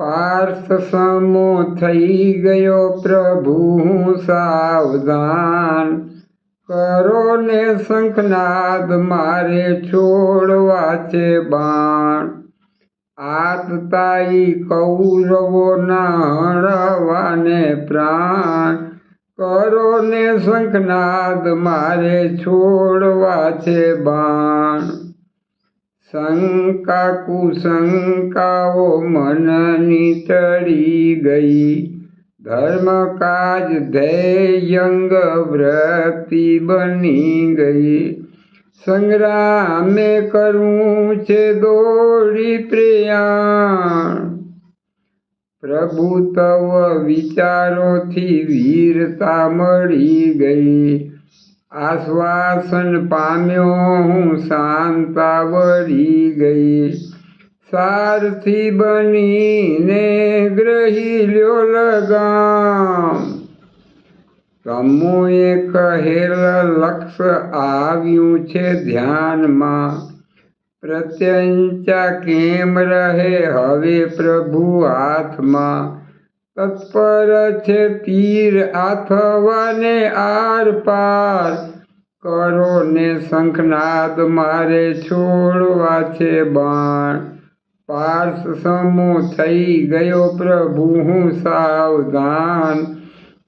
પાર્થ સમો થઈ ગયો પ્રભુ સાવધાન. કરો ને શંખનાદ મારે છોડવા છે બાણ. આતતાઈ કૌરવો હળવાને પ્રાણ. કરો ને શંખનાદ મારે છોડવા છે બાણ. શંકા કુશંકાઓ મનની તળી ગઈ. ધર્મ કાજ ધૈયંગ વ્રતિ બની ગઈ. સંગ્રામે કરવું છે દોડી પ્રયાણ. પ્રભુ તવ વિચારોથી વીરતા મળી ગઈ. આશ્વાસન પામ્યો, હું શાંતા વળી ગઈ. સારથી બનીને ગ્રહી લ્યો લગામ. તમોએ કહેલ લક્ષ્ય આવ્યું છે ધ્યાનમાં. પ્રત્યંચા કેમ રહે હવે પ્રભુ હાથમાં તત્પર છે તીર આથવાને આર પાર કરો ને શંખનાદ મારે છોડવા છે બાણ. પાર્શ સમો થઈ ગયો પ્રભુ, હું સાવધાન.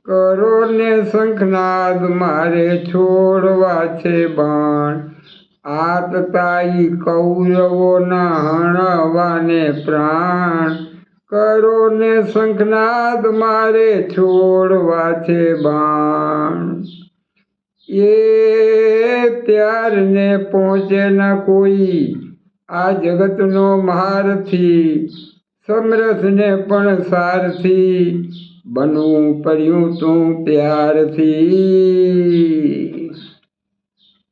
કરો ને શંખનાદ મારે છોડવા છે બાણ. આતતાઈ કૌરવોના હણવાને પ્રાણ. કરો ને શંખનાદ મારે છોડવા છે બાણ. એ ત્યારને પહોંચે ન કોઈ. આ જગતનો મહારથી સમરસને પણ સારથી બનવું પડ્યું તું પ્યારથી